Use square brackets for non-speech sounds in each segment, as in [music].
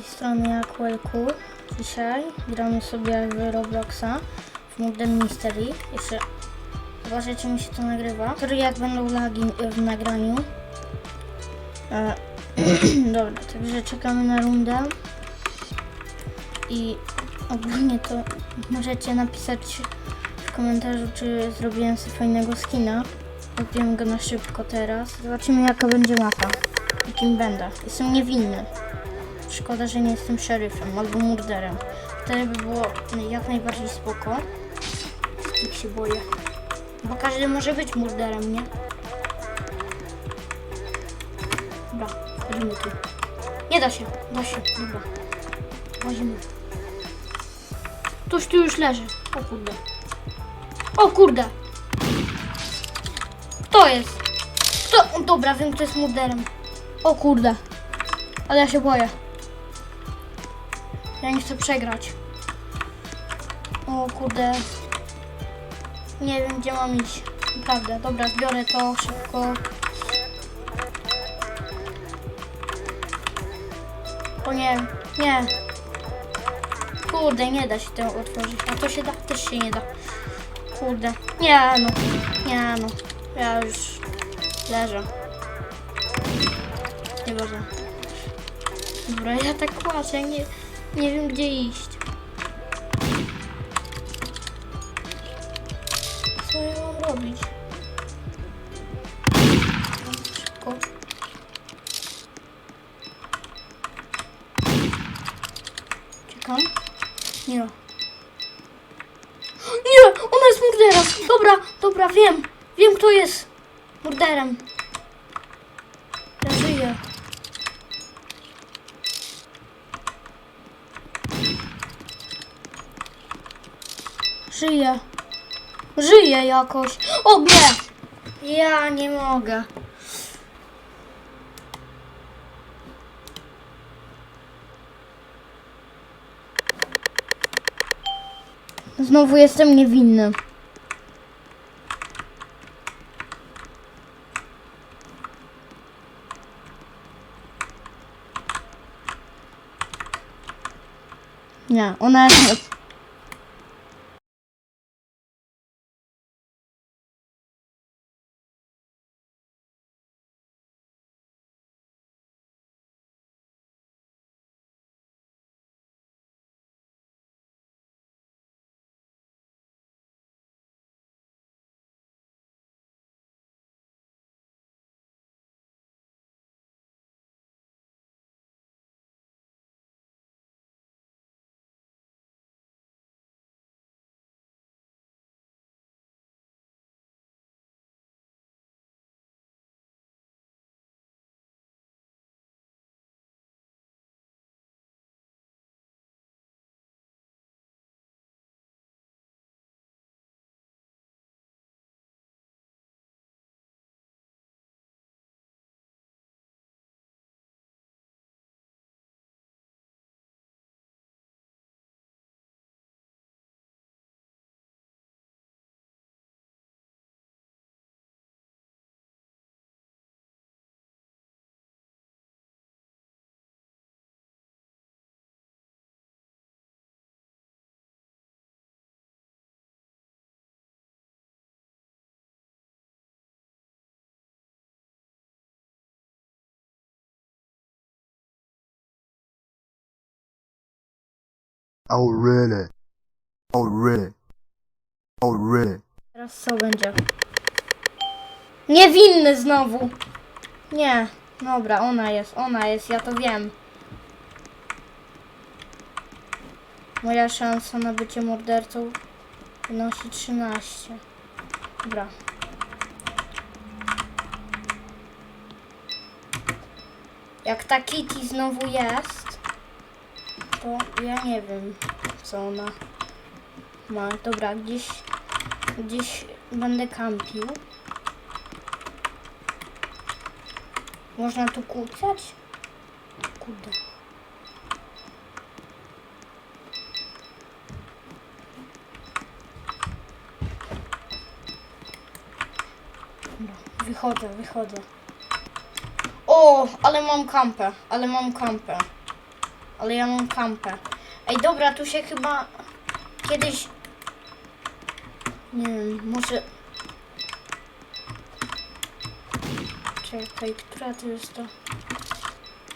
tej strony jak Welku. Dzisiaj gramy sobie w Robloxa w Murder Mystery. Jeszcze uważajcie mi się to nagrywa. Który jak będą lagi w nagraniu. E, [clears throat] dobra, także czekamy na rundę. I ogólnie to możecie napisać w komentarzu, czy zrobiłem sobie fajnego skina. Zrobiłem go na szybko teraz. Zobaczymy jaka będzie mapa. Jakim będę. Jestem niewinny. Szkoda, że nie jestem szeryfem albo murderem. Wtedy by było jak najbardziej spoko. Jak się boję. Bo każdy może być murderem, nie? Dobra, wchodzimy tu. Nie da się, da się, dobra. Wchodzimy. Ktoś tu już leży. O kurde. O kurde. Kto jest? Kto? Dobra, wiem kto jest murderem. O kurde. Ale ja się boję. Ja nie chcę przegrać. O kurde. Nie wiem gdzie mam iść. Naprawdę. Dobra, zbiorę to szybko. O nie, nie. Kurde, nie da się tego otworzyć. A to się da? Też się nie da. Kurde. Nie no. Nie no. Ja już leżę. Nieważne. Dobra, ja tak płaczę, nie, nie wiem gdzie iść. Co ja mam robić? Szybko. Nie. [gasps] Nie! Ona jest murderem! Dobra, dobra, wiem. Wiem kto jest murderem. Ja żyję. Żyję. Żyję jakoś. O nie! Ja nie mogę. Znowu jestem niewinny. Nie, ona jest... Oh really? Oh really? Oh really? Teraz co będzie? Niewinny znowu! Nie, dobra, ona jest, ona jest, ja to wiem. Moja szansa na bycie mordercą wynosi 13. Dobra. Jak ta Kitty znowu jest, to ja nie wiem, co ona ma. Dobra, gdzieś Gdzieś będę kampił. Można tu kłócać? Kurde. Wychodzę, wychodzę. O, ale mam kampę, ale mam kampę. Ale ja mam kampę. Ej, dobra, tu się chyba kiedyś... Nie wiem, może... Czekaj, która to jest to?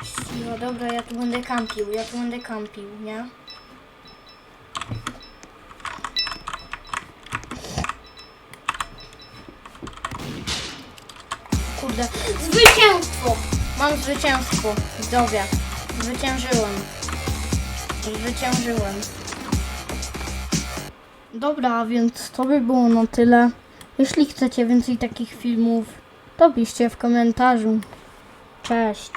Siła, dobra, ja tu będę kampił, ja tu będę kampił, nie? Kurde, zwycięstwo! Mam zwycięstwo, widzowie. Zwyciężyłem. Zwyciężyłem. Dobra, więc to by było na tyle. Jeśli chcecie więcej takich filmów, to piszcie w komentarzu. Cześć.